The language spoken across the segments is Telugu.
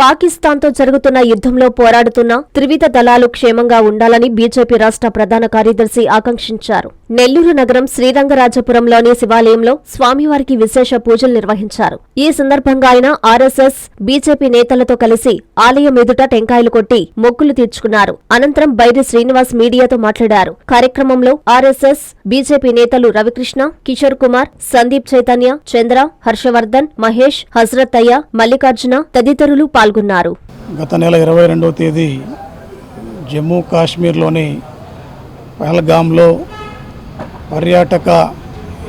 పాకిస్తాన్తో జరుగుతున్న యుద్ధంలో పోరాడుతున్న త్రివిధ దళాలు క్షేమంగా ఉండాలని బీజేపీ రాష్ట్ర ప్రధాన కార్యదర్శి ఆకాంక్షించారు. నెల్లూరు నగరం శ్రీరంగరాజపురంలోని శివాలయంలో స్వామివారికి విశేష పూజలు నిర్వహించారు. ఈ సందర్భంగా ఆయన ఆర్ఎస్ఎస్ బీజేపీ నేతలతో కలిసి ఆలయం ఎదుట టెంకాయలు కొట్టి మొక్కులు తీర్చుకున్నారు. అనంతరం బైరి శ్రీనివాస్ మీడియాతో మాట్లాడారు. కార్యక్రమంలో ఆర్ఎస్ఎస్ బీజేపీ నేతలు రవికృష్ణ కిషోర్ కుమార్ సందీప్ చైతన్య చంద్ర హర్షవర్ధన్ మహేష్ హజరత్ అయ్య మల్లికార్జున తదితరులు పాల్గొన్నారు. గత నెల ఇరవై రెండవ తేదీ జమ్మూ కాశ్మీర్లోని పహల్గామ్లో పర్యాటక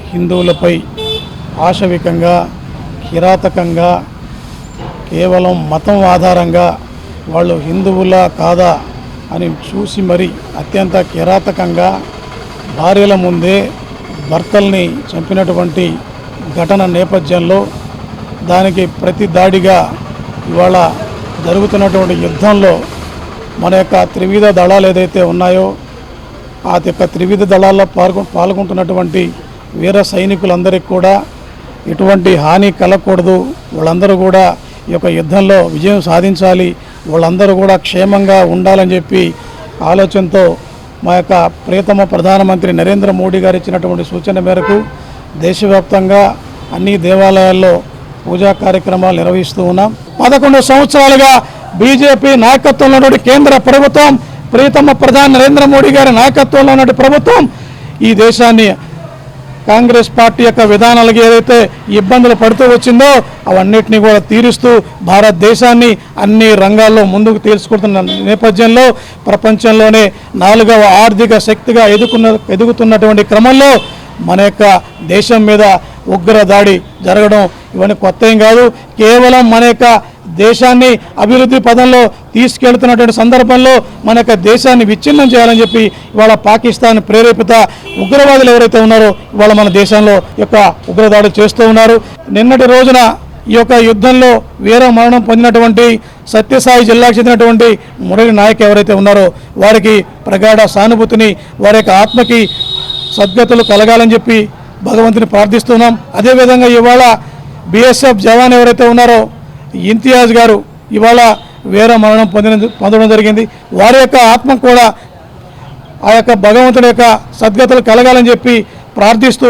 హిందువులపై ఆశవికంగా కిరాతకంగా కేవలం మతం ఆధారంగా వాళ్ళు హిందువులా కాదా అని చూసి మరి అత్యంత కిరాతకంగా భార్యల ముందే భర్తల్ని చంపినటువంటి ఘటన నేపథ్యంలో దానికి ప్రతి దాడిగా ఇవాళ జరుగుతున్నటువంటి యుద్ధంలో మన యొక్క త్రివిధ దళాలు ఏదైతే ఉన్నాయో ఆ యొక్క త్రివిధ దళాల్లో పాల్గొ పాల్గొంటున్నటువంటి వీర సైనికులందరికీ కూడా ఎటువంటి హాని కలగకూడదు. వాళ్ళందరూ కూడా ఈ యొక్క యుద్ధంలో విజయం సాధించాలి. వాళ్ళందరూ కూడా క్షేమంగా ఉండాలని చెప్పి ఆలోచనతో మా యొక్క ప్రియతమ ప్రధానమంత్రి నరేంద్ర మోడీ గారు ఇచ్చినటువంటి సూచన మేరకు దేశవ్యాప్తంగా అన్ని దేవాలయాల్లో పూజా కార్యక్రమాలు నిర్వహిస్తూ ఉన్నాం. పదకొండు సంవత్సరాలుగా బీజేపీ నాయకత్వంలో ఉన్నటువంటి కేంద్ర ప్రభుత్వం ప్రీతమ్మ ప్రధాని నరేంద్ర మోడీ గారి నాయకత్వంలో ఉన్నటువంటి ప్రభుత్వం ఈ దేశాన్ని కాంగ్రెస్ పార్టీ యొక్క విధానాలకు ఏదైతే ఇబ్బందులు పడుతూ వచ్చిందో అవన్నిటినీ కూడా తీరుస్తూ భారతదేశాన్ని అన్ని రంగాల్లో ముందుకు తీసుకుంటున్న నేపథ్యంలో ప్రపంచంలోనే నాలుగవ ఆర్థిక శక్తిగా ఎదుగున్న ఎదుగుతున్నటువంటి క్రమంలో మన యొక్క దేశం మీద ఉగ్ర దాడి జరగడం ఇవన్నీ కొత్త ఏం కాదు. కేవలం మన యొక్క దేశాన్ని అభివృద్ధి పదంలో తీసుకెళ్తున్నటువంటి సందర్భంలో మన యొక్క దేశాన్ని విచ్ఛిన్నం చేయాలని చెప్పి ఇవాళ పాకిస్తాన్ ప్రేరేపిత ఉగ్రవాదులు ఎవరైతే ఉన్నారో ఇవాళ మన దేశంలో యొక్క ఉగ్రదాడులు చేస్తూ ఉన్నారు. నిన్నటి రోజున ఈ యొక్క యుద్ధంలో వీర మరణం పొందినటువంటి సత్యసాయి జిల్లాకు చెందినటువంటి మురళి నాయక్ ఎవరైతే ఉన్నారో వారికి ప్రగాఢ సానుభూతిని వారి యొక్క ఆత్మకి సద్గతులు కలగాలని చెప్పి భగవంతుని ప్రార్థిస్తున్నాం. అదేవిధంగా ఇవాళ బీఎస్ఎఫ్ జవాన్ ఎవరైతే ఉన్నారో ఇంతియాజ్ గారు ఇవాళ వేరే మరణం పొందిన పొందడం జరిగింది. వారి యొక్క ఆత్మ కూడా ఆ యొక్క భగవంతుని యొక్క సద్గతులు కలగాలని చెప్పి ప్రార్థిస్తూ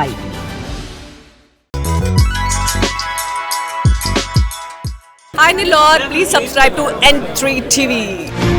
सफ़ाई आई नी लॉर please subscribe to N three TV